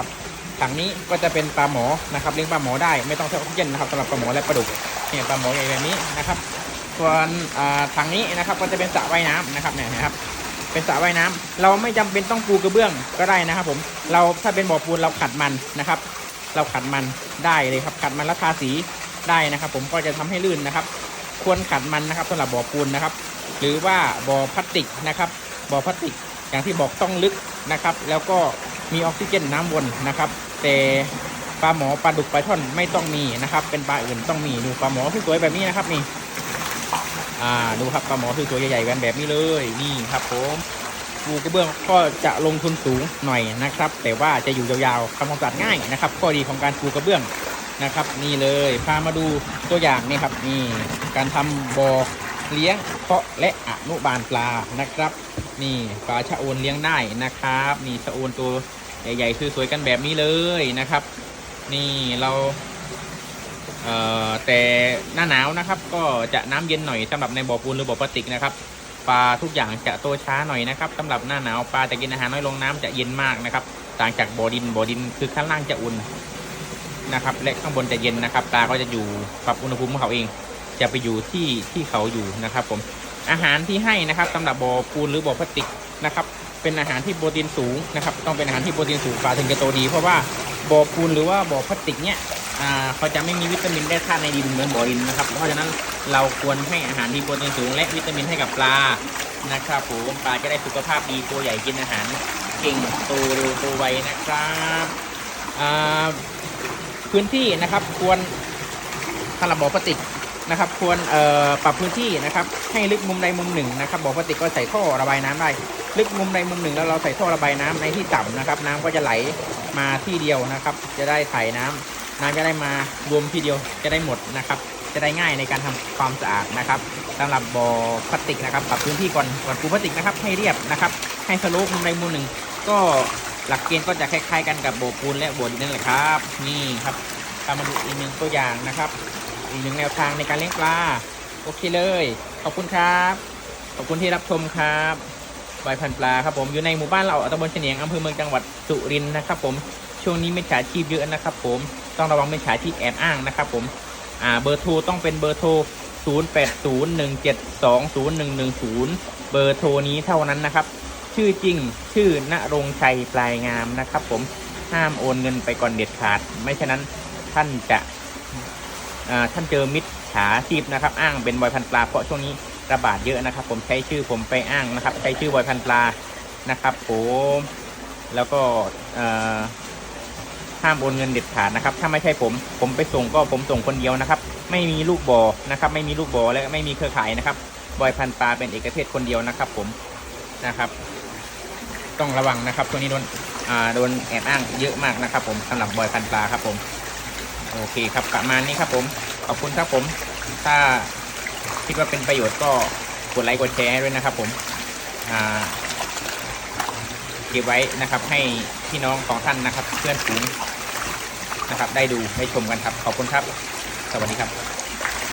นะครับถังนี้ก็จะเป็นปลาหมอนะครับเลี้ยงปลาหมอได้ไม่ต้องใช้ออกซิเจนนะครับสำหรับปลาหมอและปลาดุกเนี่ยปลาหมอใหญ่แบบนี้นะครับ ส่วนถังนี้นะครับก็จะเป็นสระว่ายน้ำนะครับเนี่ยนะครับเป็นสระว่ายน้ำเราไม่จำเป็นต้องปูกระเบื้องก็ได้นะครับ ผมเราถ้าเป็นบ่อปูนเราขัดมันนะครับ เราขัดมันได้เลยครับ ขัดมันแล้วทาสีได้นะครับ ผมก็จะทำให้ลื่นนะครับ ควรขัดมันนะครับสำหรับบ่อปูนนะครับ หรือว่าบ่อพลาสติกนะครับบ่อพลาสติก อย่างที่บอกต้องลึกนะครับ แล้วก็ มีออกซิเจนน้ำวนนะครับ แต่ปลาหมอปลาดุกปลาช่อนไม่ต้องมีนะครับ เป็นปลาอื่นต้องมีดูปลาหมอสวยๆแบบนี้นะครับนี่อ่าดูครับปลาหมอสวยๆใหญ่ๆแบบแบบนี้เลยนี่ครับผมปูกระเบื้องก็จะลงทุนสูงหน่อยนะครับ แต่ว่าจะอยู่ยาวๆทำความสะอาดง่ายนะครับข้อดีของการปูกระเบื้องนะครับ นี่เลยพามาดูตัวอย่างนี่ครับนี่การทำบ่อเลี้ยงเพาะและอนุบาลปลานะครับ นี่ปลาชะโอนเลี้ยงได้นะครับนี่ชะโอนตัว ใหญ่ๆสวยๆกันแบบนี้เลยนะครับ นี่เราเอ่อแต่หน้าหนาวนะครับ ก็จะน้ำเย็นหน่อยสำหรับในบ่อปูนหรือบ่อพลาสติกนะครับปลาทุกอย่างจะโตช้าหน่อยนะครับสำหรับหน้าหนาวปลาจะกินอาหารน้อยลงน้ำจะเย็นมากนะครับ ต่างจากบ่อดินบ่อดินคือข้างล่างจะอุ่นนะครับ และข้างบนจะเย็นนะครับปลาก็จะอยู่ปรับอุณหภูมิของเขาเอง จะไปอยู่ที่ที่เขาอยู่นะครับ ผมอาหารที่ให้นะครับสำหรับบ่อปูนหรือบ่อพลาสติกนะครับ เป็นอาหารที่โปรตีนสูงนะครับ ต้องเป็นอาหารที่โปรตีนสูงปลาถึงจะโตดี เพราะว่าบ่อปูนหรือว่าบ่อพลาสติกเนี่ยเขาจะไม่มีวิตามินและธาตุในดินเหมือนบ่อดินนะครับ เพราะฉะนั้นเราควรให้อาหารที่โปรตีนสูง และวิตามินให้กับปลานะครับผมปลาจะได้สุขภาพดีตัวใหญ่กินอาหารเก่งโตเร็วโตไวนะครับอ่าพื้นที่นะครับควรสำหรับบ่อพลาสติกนะครับควรปรับพื้นที่นะครับให้ลึกมุมใดมุมหนึ่งนะครับบ่อพลาสติกก็ใส่ท่อระบายน้ำได้ ลึกมุมใดมุมหนึ่งแล้วเราใส่ท่อระบายน้ำในที่ต่ำนะครับ น้ำก็จะไหลมาที่เดียวนะครับ จะได้ถ่ายน้ำน้ำจะได้มารวมที่เดียวจะได้หมดนะครับ จะได้ง่ายในการทำความสะอาดนะครับสำหรับบ่อพลาสติกนะครับปรับพื้นที่ก่อนก่อนปูพลาสติกนะครับ ให้เรียบนะครับ ให้สโลปมุมใดมุมหนึ่งก็หลักเกณฑ์ก็จะคล้ายๆกันกับโบอปูนและโบอดินนั่นแหละครับ นี่ครับตามมาดูอีกหนึ่งตัวอย่างนะครับ อีกหนึ่งแนวทางในการเลี้ยงปลา โอเคเลย ขอบคุณครับ ขอบคุณที่รับชมครับ บายพันปลาครับผมอยู่ในหมู่บ้านเราตำบลเฉียงอำเภอเมืองจังหวัดสุรินทร์นะครับผมช่วงนี้มิจฉาชีพเยอะนะครับผมต้องระวังมิจฉาชีพแอบอ้างนะครับผมอ่าเบอร์โทรต้องเป็นเบอร์โทร 0801720110 เบอร์โทรนี้เท่านั้นนะครับ ชื่อจริงชื่อณรงชัยปลายงามนะครับผมห้ามโอนเงินไปก่อนเด็ดขาด ไม่ฉะนั้นท่านจะท่านเจอมิจฉาชีพนะครับ อ้างเป็นบอยพันปลาเพราะช่วงนี้ ระบาดเยอะนะครับ ผมใช้ชื่อผมไปอ้างนะครับ ใช้ชื่อบอยพันปลานะครับผมแล้วก็ห้ามโอนเงินเด็ดขาดนะครับ ถ้าไม่ใช่ผม ผมไปส่งก็ผมส่งคนเดียวนะครับ ไม่มีลูกบอนะครับ ไม่มีลูกบอและไม่มีเครือข่ายนะครับ บอยพันปลาเป็นเอกเทศคนเดียวนะครับ ผมนะครับ ต้องระวังนะครับ ตัวนี้โดนโดนแอบอ้างเยอะมากนะครับ ผมสำหรับบอยพันปลาครับผม โอเคครับประมาณนี้ครับผม ขอบคุณครับผม ถ้า คิดว่าเป็นประโยชน์ก็กดไลค์กดแชร์ให้ด้วยนะครับ ผมเก็บไว้นะครับ ให้พี่น้องของท่านนะครับ เพื่อนฝูงนะครับ ได้ดูได้ชมกันครับ ขอบคุณครับ สวัสดีครับ